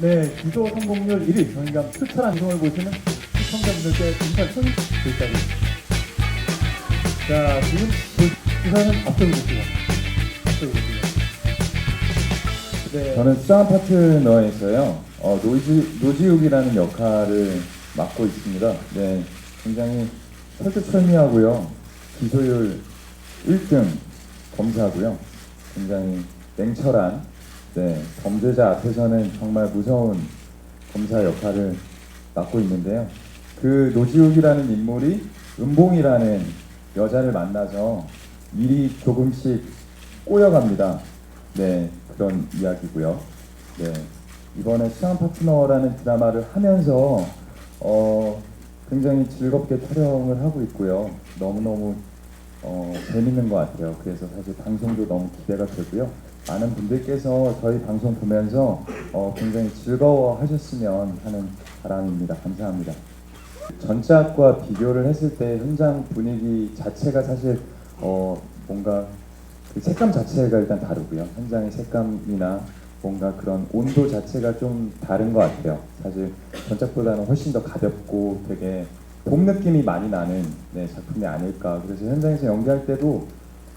네, 기도 성공률 1위, 저희가 추천한 방송을 보시는 시청자분들께 인사 손 드리까지. 자, 지금 그 부산은 앞서고 계시고, 앞서고 계시고. 네, 저는 수상 파트너에서요 어, 노지, 노지욱이라는 역할을 맡고 있습니다. 네, 굉장히 철두철미하고요 기소율 1등 검사고요 굉장히 냉철한 네, 범죄자 앞에서는 정말 무서운 검사 역할을 맡고 있는데요. 그 노지욱이라는 인물이 은봉이라는 여자를 만나서 일이 조금씩 꼬여갑니다. 네, 그런 이야기고요. 네, 이번에 수상 파트너라는 드라마를 하면서 어, 굉장히 즐겁게 촬영을 하고 있고요. 너무너무 어, 재밌는 것 같아요. 그래서 사실 방송도 너무 기대가 되고요. 많은 분들께서 저희 방송 보면서 어, 굉장히 즐거워 하셨으면 하는 바람입니다. 감사합니다. 전작과 비교를 했을 때 현장 분위기 자체가 사실 어, 뭔가 그 색감 자체가 일단 다르고요. 현장의 색감이나 뭔가 그런 온도 자체가 좀 다른 것 같아요. 사실 전작보다는 훨씬 더 가볍고 되게 봄 느낌이 많이 나는 네, 작품이 아닐까. 그래서 현장에서 연기할 때도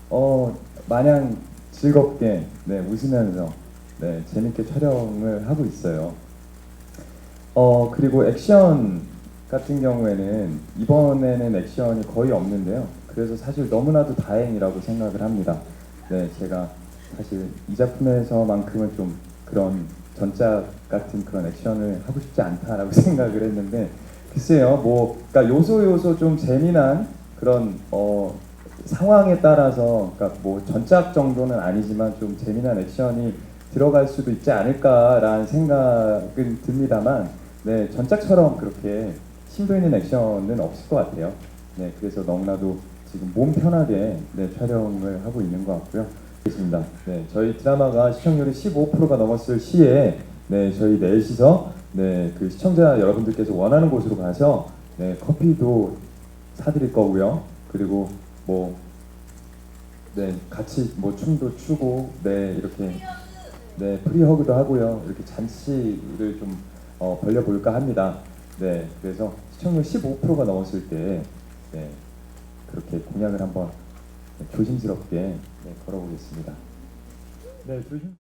어, 마냥 즐겁게 네, 웃으면서 네, 재밌게 촬영을 하고 있어요. 어 그리고 액션 같은 경우에는 이번에는 액션이 거의 없는데요. 그래서 사실 너무나도 다행이라고 생각을 합니다. 네, 제가 사실 이 작품에서만큼은 좀 그런 전작 같은 그런 액션을 하고 싶지 않다라고 생각을 했는데 글쎄요, 뭐 그러니까 요소 요소 좀 재미난 그런 어 상황에 따라서 그러니까 뭐 전작 정도는 아니지만 좀 재미난 액션이 들어갈 수도 있지 않을까라는 생각은 듭니다만 네 전작처럼 그렇게 심도 있는 액션은 없을 것 같아요. 네 그래서 너무나도 지금 몸 편하게 네, 촬영을 하고 있는 것 같고요. 알겠습니다. 네 저희 드라마가 시청률이 15%가 넘었을 시에 네 저희 넷이서 네그 시청자 여러분들께서 원하는 곳으로 가서 네 커피도 사드릴 거고요. 그리고 뭐 네, 같이 뭐 춤도 추고, 네, 이렇게, 네, 프리허그도 하고요. 이렇게 잔치를 좀 어, 벌려볼까 합니다. 네, 그래서 시청률 15%가 넘었을 때, 네, 그렇게 공약을 한번 조심스럽게 네, 걸어보겠습니다. 네, 조심.